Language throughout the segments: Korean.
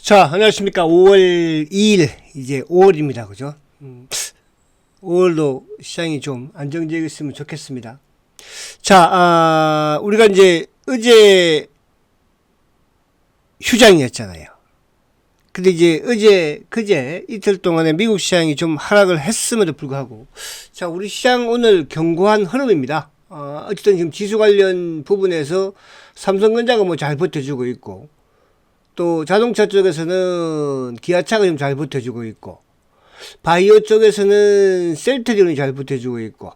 자, 안녕하십니까. 5월 2일, 이제 5월입니다. 그죠? 음, 5월도 시장이 좀 안정적이었으면 좋겠습니다. 자, 아, 우리가 이제 어제 휴장이었잖아요. 근데 이제 어제, 그제 이틀 동안에 미국 시장이 좀 하락을 했음에도 불구하고, 자, 우리 시장 오늘 견고한 흐름입니다. 어, 어쨌든 지금 지수 관련 부분에서 삼성전자가 뭐 잘 버텨주고 있고, 또 자동차 쪽에서는 기아차가 좀잘 버텨주고 있고 바이오 쪽에서는 셀트리온이 잘 버텨주고 있고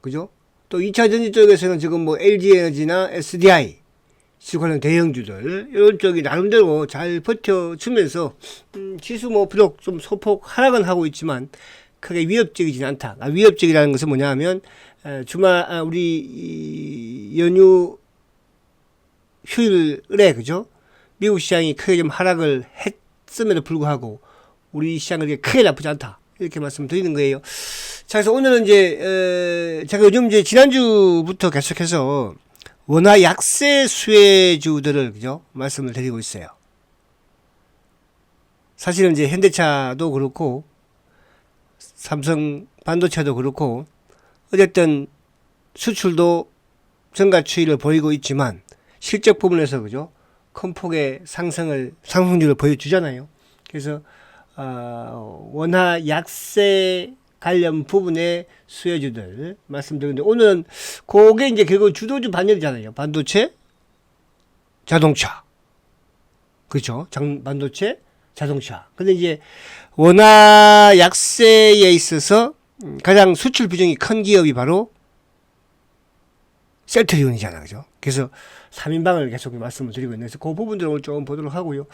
그죠? 또 2차 전지 쪽에서는 지금 뭐 LG에너지나 SDI 지수 관련 대형주들 이런 쪽이 나름대로 잘 버텨주면서 음, 지수 뭐 비록 좀 소폭 하락은 하고 있지만 크게 위협적이진 않다. 아, 위협적이라는 것은 뭐냐하면 에, 주말 아, 우리 이 연휴 휴일에 그죠? 미국 시장이 크게 좀 하락을 했음에도 불구하고 우리 시장은 그렇게 크게 나쁘지 않다. 이렇게 말씀드리는 거예요. 자, 그래서 오늘은 이제, 에, 제가 요즘 이제 지난주부터 계속해서 원화 약세 수혜주들을, 그죠? 말씀을 드리고 있어요. 사실은 이제 현대차도 그렇고, 삼성 반도체도 그렇고, 어쨌든 수출도 증가 추이를 보이고 있지만, 실적 부분에서, 그죠? 큰 폭의 상승을 상승률을 보여주잖아요. 그래서 어, 원화 약세 관련 부분의 수혜주들 말씀드렸는데 오늘은 그게 이제 결국 주도주 반열이잖아요. 반도체, 자동차, 그렇죠? 장, 반도체, 자동차. 근데 이제 원화 약세에 있어서 가장 수출 비중이 큰 기업이 바로 셀트 리온이잖아, 그죠? 그래서 3인방을 계속 말씀을 드리고 있는데, 그 부분들을 좀 보도록 하고요.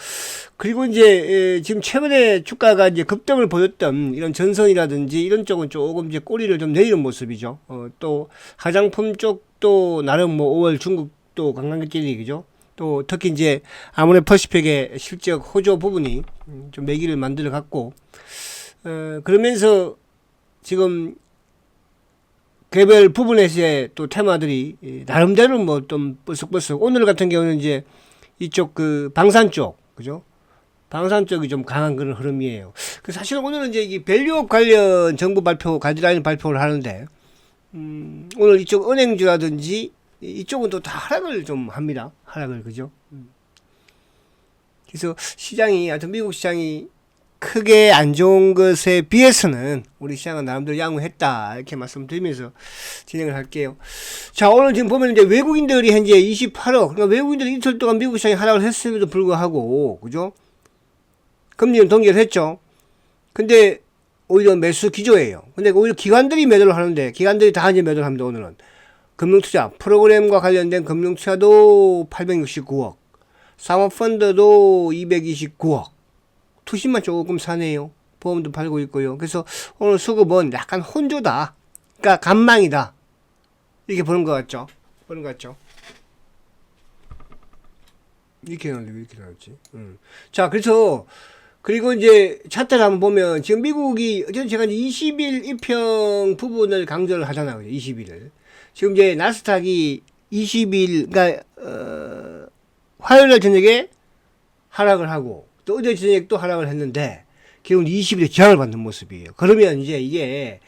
그리고 이제, 에, 지금 최근에 주가가 이제 급등을 보였던 이런 전선이라든지 이런 쪽은 조금 이제 꼬리를 좀 내리는 모습이죠. 어, 또, 화장품 쪽도 나름 뭐 5월 중국도 관광객들이, 그죠? 또, 특히 이제, 아무래 퍼시픽의 실적 호조 부분이 음, 좀 매기를 만들어 갔고, 어, 그러면서 지금 개별 부분에서의 또 테마들이 이, 나름대로 뭐 좀 뿔쑥뿔쑥 오늘 같은 경우는 이제 이쪽 그 방산 쪽 그죠? 방산 쪽이 좀 강한 그런 흐름이에요. 그 사실은 오늘은 이제 이 밸류업 관련 정부 발표 가이드라인 발표를 하는데 음, 오늘 이쪽 은행주라든지 이- 이쪽은 또 다 하락을 좀 합니다. 하락을 그죠? 음. 그래서 시장이 하여튼 미국 시장이 크게 안 좋은 것에 비해서는 우리 시장은 나름대로 양호했다 이렇게 말씀드리면서 진행을 할게요. 자 오늘 지금 보면 이제 외국인들이 현재 28억 그러니까 외국인들이 이틀 동안 미국 시장이 하락을 했음에도 불구하고 그죠? 금리는 동결을 했죠. 근데 오히려 매수 기조예요. 근데 오히려 기관들이 매도를 하는데 기관들이 다 이제 매도를 합니다 오늘은 금융투자 프로그램과 관련된 금융투자도 869억 사모펀드도 229억 투신만 조금 사네요. 보험도 팔고 있고요. 그래서 오늘 수급은 약간 혼조다. 그러니까 간망이다. 이렇게 보는 것 같죠? 보는 것 같죠? 이렇게 나왔는데 왜 이렇게 나왔지? 음. 자, 그래서 그리고 이제 차트를 한번 보면 지금 미국이 어쨌든 제가 이제 20일 입평 부분을 강조를 하잖아요. 20일을. 지금 이제 나스닥이 20일 그러니까 어, 화요일 날 저녁에 하락을 하고 또 어제 또 하락을 했는데 결국 20일에 저항을 받는 모습이에요. 그러면 이제 이게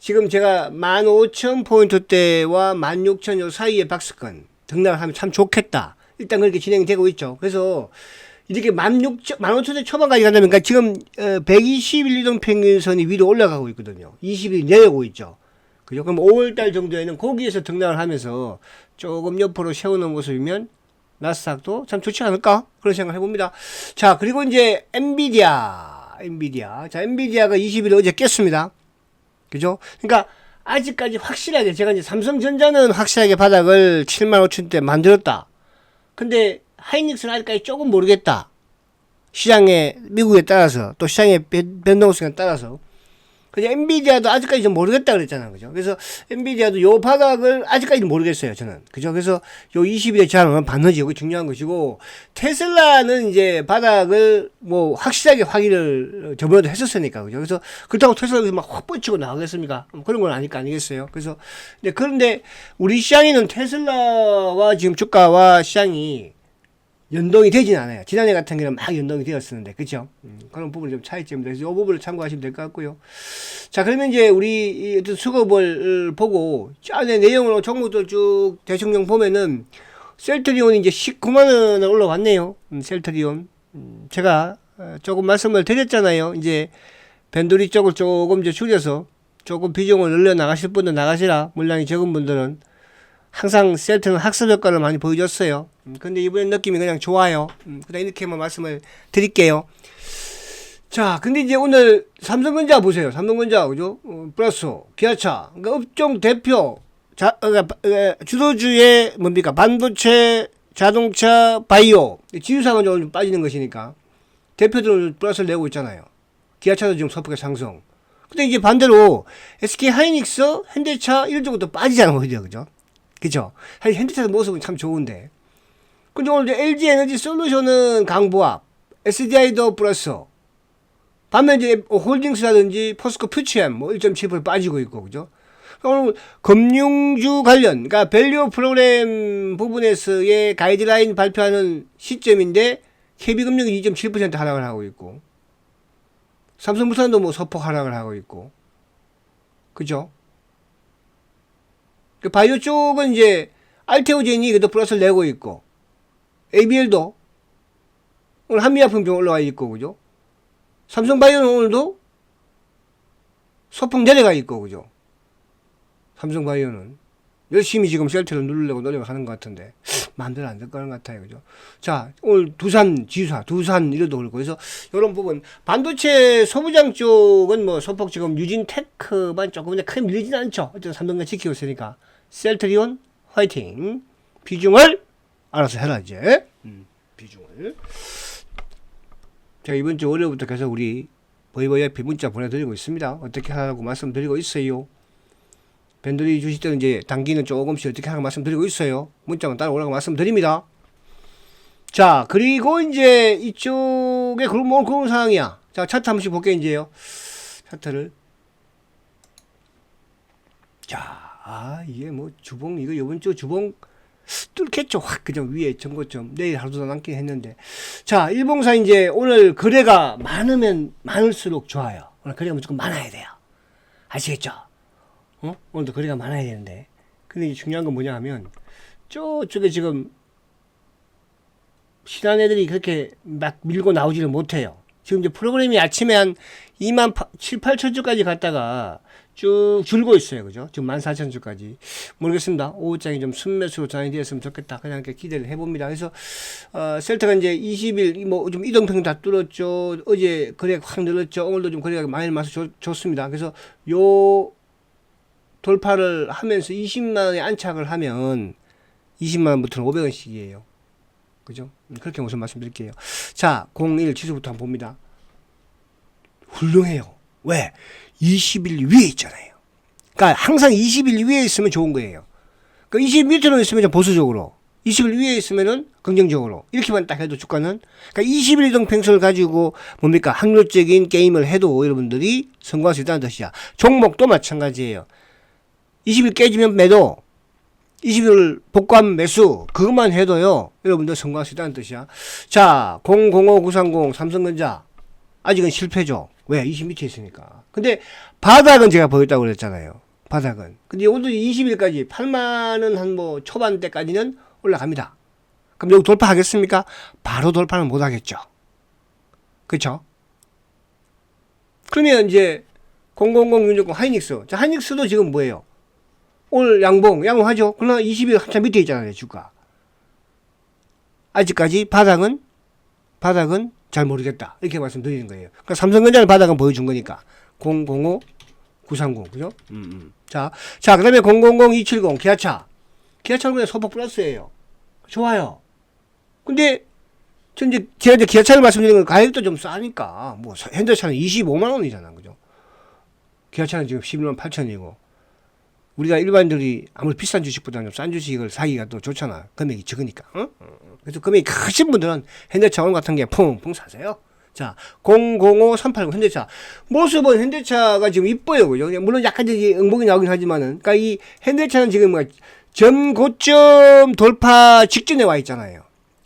지금 제가 15,000포인트대와 16,000 요 사이의 박스권 등락을 하면 참 좋겠다. 일단 그렇게 진행이 되고 있죠. 그래서 이렇게 16,000, 15,000대 초반까지 간다면 그러니까 지금 120일 이동 평균선이 위로 올라가고 있거든요. 20일이 내려오고 있죠. 그죠? 그럼 5월달 정도에는 거기에서 등락을 하면서 조금 옆으로 세우는 모습이면 나스닥도 참 좋지 않을까? 그런 생각을 해봅니다. 자, 그리고 이제 엔비디아, 엔비디아. 자, 엔비디아가 20일 어제 깼습니다. 그죠? 그러니까 아직까지 확실하게 제가 이제 삼성전자는 확실하게 바닥을 7만 5천 대 만들었다. 근데 하이닉스는 아직까지 조금 모르겠다. 시장의 미국에 따라서 또 시장의 변- 변동성에 따라서. 근데 엔비디아도 아직까지 좀 모르겠다 그랬잖아요. 그죠? 그래서 엔비디아도 요 바닥을 아직까지 모르겠어요. 저는. 그죠? 그래서 요 20일의 저항은 반드시 이거 중요한 것이고 테슬라는 이제 바닥을 뭐 확실하게 확인을 저번에도 했었으니까. 그죠? 그래서 그렇다고 테슬라가 막확 뻗치고 나가겠습니까? 뭐 그런 건 아닐 거 아니겠어요? 그래서 그런데 우리 시장에는 테슬라와 지금 주가와 시장이 연동이 되진 않아요. 지난해 같은 경우는 막 연동이 되었었는데, 그죠? 음, 그런 부분이 좀 차이점입니다. 그래서 이 부분을 참고하시면 될 것 같고요. 자, 그러면 이제 우리 이 어떤 수급을 보고, 안에 내용으로 종목들 쭉 대충 좀 보면은, 셀트리온이 이제 19만원을 올라왔네요. 음, 셀트리온. 음, 제가 어, 조금 말씀을 드렸잖아요. 이제 밴드리 쪽을 조금 이제 줄여서 조금 비중을 늘려 나가실 분들 나가시라. 물량이 적은 분들은 항상 셀트는 학습 효과를 많이 보여줬어요. 음, 근데 이번엔 느낌이 그냥 좋아요. 음, 그냥 이렇게만 말씀을 드릴게요. 자, 근데 이제 오늘 삼성전자 보세요. 삼성전자, 그죠? 어, 플러스, 기아차. 그러니까 업종 대표, 자, 어, 어, 주도주의 뭡니까? 반도체, 자동차, 바이오. 지유상은 오늘 좀 빠지는 것이니까. 대표들은 플러스를 내고 있잖아요. 기아차도 지금 소폭의 상승. 근데 이제 반대로 SK 하이닉스, 현대차 이런 쪽은 빠지잖아요. 오히려, 그죠? 그죠? 사실 현대차 모습은 참 좋은데. 근데 오늘 LG 에너지 솔루션은 강보합, SDI도 플러스, 반면 이제 홀딩스라든지 포스코 퓨치엠 뭐 1.7% 빠지고 있고 그죠? 오늘 금융주 관련 그러니까 밸류 프로그램 부분에서의 가이드라인 발표하는 시점인데 KB금융이 2.7% 하락을 하고 있고 삼성물산도 뭐 소폭 하락을 하고 있고 그죠? 그 바이오 쪽은 이제 알테오젠이 그래도 플러스를 내고 있고 ABL도 오늘 한미약품 좀 올라와 있고 그죠? 삼성바이오는 오늘도 소폭 내려가 있고 그죠? 삼성바이오는 열심히 지금 셀트를 누르려고 노력하는 것 같은데 마음대로 안 될 거는 같아요 그죠? 자 오늘 두산 지수사 두산 이래도 그렇고 그래서 이런 부분 반도체 소부장 쪽은 뭐 소폭 지금 유진 테크만 조금 근데 크게 밀리진 않죠 어쨌든 삼성과 지키고 있으니까 셀트리온 화이팅 비중을 알아서 해라 이제 음, 비중을 제가 이번 주 월요일부터 계속 우리 보이보이 옆에 문자 보내드리고 있습니다. 어떻게 하라고 말씀드리고 있어요. 밴드리 주실 때는 이제 단기는 조금씩 어떻게 하라고 말씀드리고 있어요. 문자만 따라오라고 말씀드립니다. 자, 그리고 이제 이쪽에 그런 뭐 그런 상황이야. 자, 차트 한 번씩 볼게요, 이제요. 차트를. 자, 아, 이게 뭐 주봉, 이거 이번 주 주봉 뚫겠죠. 확 그냥 위에 전고점 내일 하루도 남긴 했는데 자 일봉사 이제 오늘 거래가 많으면 많을수록 좋아요. 오늘 거래가 무조건 많아야 돼요. 아시겠죠? 어? 오늘도 거래가 많아야 되는데 근데 중요한 건 뭐냐 하면 저쪽에 지금 신한 애들이 그렇게 막 밀고 나오지를 못해요. 지금 이제 프로그램이 아침에 한 2만 7, 8천 주까지 갔다가 쭉 줄고 있어요. 그죠? 지금 14,000주까지. 모르겠습니다. 오후장이 좀 순매수로 전이 되었으면 좋겠다. 그냥 이렇게 기대를 해봅니다. 그래서, 어, 셀트가 이제 20일, 뭐, 좀 이동평 다 뚫었죠. 어제 거래가 확 늘었죠. 오늘도 좀 거래가 많이 많아서 좋습니다. 그래서 요 돌파를 하면서 20만원에 안착을 하면 20만원부터는 500원씩이에요. 그죠? 음, 그렇게 무슨 말씀드릴게요. 자, 01 지수부터 한번 봅니다. 훌륭해요. 왜? 20일 위에 있잖아요. 그러니까 항상 20일 위에 있으면 좋은 거예요. 그러니까 20 밑으로 있으면 좀 보수적으로, 20일 위에 있으면은 긍정적으로 이렇게만 딱 해도 주가는 그러니까 21 이동 평수를 가지고 뭡니까 확률적인 게임을 해도 여러분들이 성공할 수 있다는 뜻이야. 종목도 마찬가지예요. 20일 깨지면 매도, 20일 복권 매수 그것만 해도요 여러분들 성공할 수 있다는 뜻이야. 자 005930 삼성전자 아직은 실패죠. 왜? 20 밑에 있으니까. 근데 바닥은 제가 보였다고 그랬잖아요. 바닥은. 근데 오늘 20일까지 8만원 한 뭐 초반대까지는 올라갑니다. 그럼 여기 돌파하겠습니까? 바로 돌파는 못 하겠죠. 그쵸? 그러면 이제 000660 하이닉스. 자, 하이닉스도 지금 뭐예요? 오늘 양봉, 양봉하죠? 그러나 20일 한참 밑에 있잖아요, 주가. 아직까지 바닥은, 바닥은 잘 모르겠다. 이렇게 말씀드리는 거예요. 그러니까 삼성전자는 바닥은 보여준 거니까. 005, 930, 그죠? 음, 음. 자, 자, 그 다음에 000, 270, 기아차. 기아차는 그냥 소폭 플러스예요. 좋아요. 근데, 저 이제, 제가 이제 기아차를 말씀드리는 건 가격도 좀 싸니까, 뭐, 현대차는 25만원이잖아. 그죠? 기아차는 지금 11만 8천이고, 우리가 일반인들이 아무리 비싼 주식보다는 좀 싼 주식을 사기가 또 좋잖아. 금액이 적으니까. 어? 그래서 금액이 크신 분들은 현대차 오늘 같은 게 퐁퐁 사세요. 자, 005380 현대차. 모습은 현대차가 지금 이뻐요. 그죠? 물론 약간 이제 응봉이 나오긴 하지만은. 그러니까 이 현대차는 지금 뭐전 고점 돌파 직전에 와 있잖아요.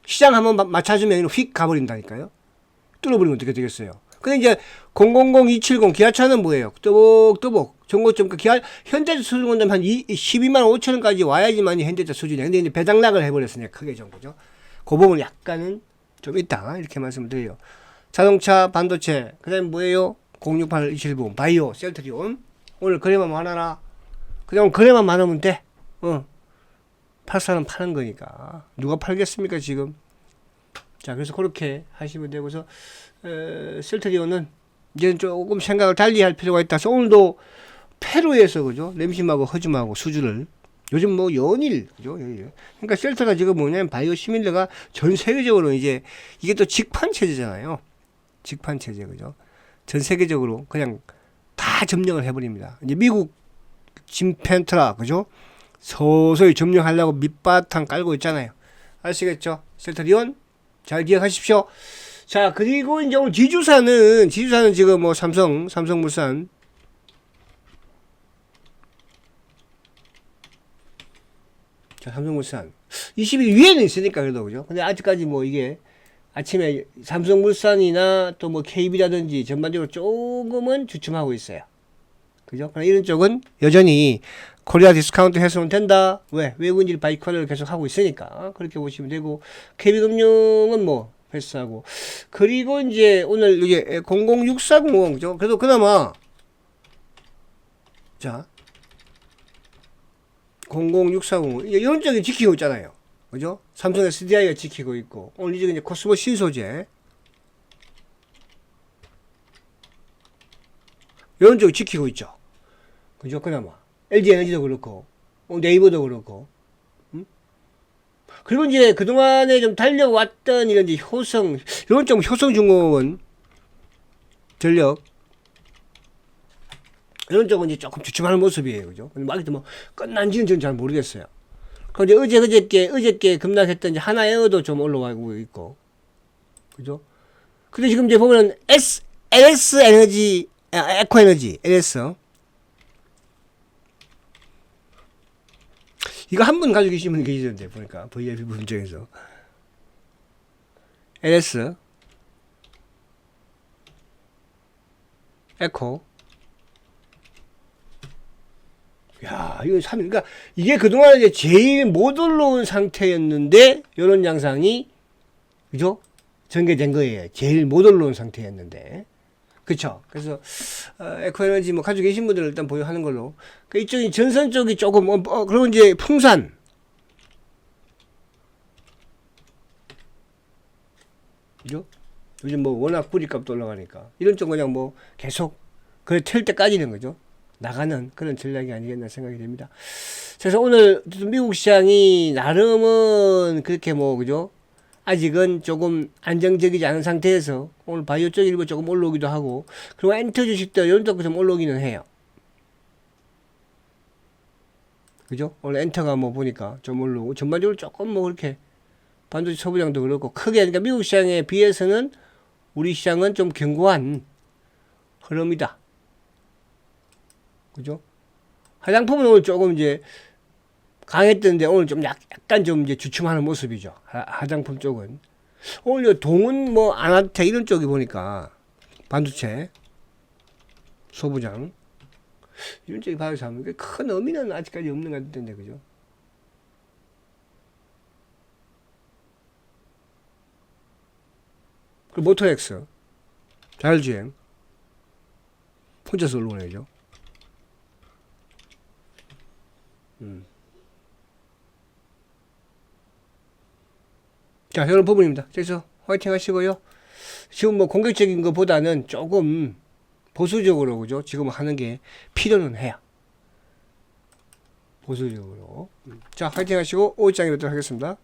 시장 한번 마- 맞춰주면 휙 가버린다니까요. 뚫어버리면 어떻게 되겠어요? 근데 이제 000270 기아차는 뭐예요? 또복또복 정고점 기아 현대차 수준 온다면 한 2, 12만 5천 원까지 와야지만이 현대차 수준이에요. 근데 이제 배당락을 해버렸으니까 크게 좀 그죠? 그 부분 약간은 좀 있다 이렇게 말씀을 드려요. 자동차 반도체 그다음에 뭐예요? 068 279 바이오 셀트리온 오늘 거래만 많아라. 그냥 거래만 많으면 돼. 어. 팔 사람 파는 거니까 누가 팔겠습니까 지금? 자 그래서 그렇게 하시면 되고서 에, 셀트리온은 이제 조금 생각을 달리 할 필요가 있다. 그래서 오늘도 페루에서 그죠 램심하고 허즘하고 수주를 요즘 뭐 연일 그죠. 그러니까 셀트가 지금 뭐냐면 바이오 시밀러가 전 세계적으로 이제 이게 또 직판 체제잖아요. 직판 체제 그죠? 전 세계적으로 그냥 다 점령을 해버립니다. 이제 미국 짐펜트라 그죠? 서서히 점령하려고 밑바탕 깔고 있잖아요. 아시겠죠? 셀트리온 잘 기억하십시오. 자 그리고 이제 오늘 지주사는 지주사는 지금 뭐 삼성 삼성물산 자 삼성물산 20일 위에는 있으니까 그래도 그죠? 근데 아직까지 뭐 이게 아침에 삼성물산이나 또 뭐 KB라든지 전반적으로 조금은 주춤하고 있어요. 그죠? 그러나 이런 쪽은 여전히 코리아 디스카운트 해소는 된다. 왜? 외국인들이 바이크화를 계속 하고 있으니까. 그렇게 보시면 되고, KB금융은 뭐, 패스하고. 그리고 이제 오늘 이게 006405, 그죠? 그래도 그나마, 자, 006405, 이런 쪽이 지키고 있잖아요. 그죠? 삼성 SDI가 지키고 있고, 오늘 이제 코스모 신소재, 이런 쪽이 지키고 있죠. 그죠? 그나마. LG 에너지도 그렇고, 어, 네이버도 그렇고, 음? 그리고 이제 그동안에 좀 달려왔던 이런 이제 효성, 이런 좀 효성중공업은 전력, 이런 쪽은 이제 조금 주춤하는 모습이에요. 그죠? 근데 막 이렇게 뭐 끝난지는 저는 잘 모르겠어요. 그런데 어제, 그저께, 어저께 급락했던 이제 하나 에어도 좀 올라가고 있고, 그죠? 근데 지금 이제 보면은 S, LS 에너지, 아, 에코 에너지, LS. 이거 한 분 가지고 분 계시던데, 보니까. VIP 분 중에서. LS. 에코. 야, 이거 참, 그러니까 이게 그동안 이제 제일 못 올라온 상태였는데, 이런 양상이, 그죠? 전개된 거예요. 제일 못 올라온 상태였는데. 그쵸? 그래서, 어, 에코에너지 뭐 가지고 계신 분들은 일단 보유하는 걸로. 그 이쪽이 전선 쪽이 조금, 어, 어, 그리고 이제 풍산. 그죠? 요즘 뭐 워낙 뿌리값도 올라가니까. 이런 쪽 그냥 뭐 계속, 그래, 틀 때까지는 거죠. 나가는 그런 전략이 아니겠나 생각이 됩니다. 그래서 오늘 미국 시장이 나름은 그렇게 뭐 그죠? 아직은 조금 안정적이지 않은 상태에서 오늘 바이오 쪽 일부 조금 올라오기도 하고 그리고 엔터 주식도 이런 쪽도 좀 올라오기는 해요. 그죠? 오늘 엔터가 뭐 보니까 좀 올라오고 전반적으로 조금 뭐 그렇게 반도체 소비량도 그렇고 크게 그러니까 미국 시장에 비해서는 우리 시장은 좀 견고한 흐름이다. 그죠? 화장품은 오늘 조금 이제 강했던데 오늘 좀 약, 약간 좀 이제 주춤하는 모습이죠. 하, 화장품 쪽은. 오늘 동은 뭐 아나텍 이런 쪽이 보니까 반도체 소부장 이런 쪽이 봐서 하면 큰 의미는 아직까지 없는 것 같은데 그죠? 그리고 모토엑스 자율주행 혼자서 올라오네죠. 음. 자, 이런 부분입니다. 그래서 화이팅 하시고요. 지금 뭐 공격적인 것보다는 조금 보수적으로, 그죠? 지금 하는 게 필요는 해요. 보수적으로. 음. 자, 화이팅 하시고, 5장에 뵙도록 하겠습니다.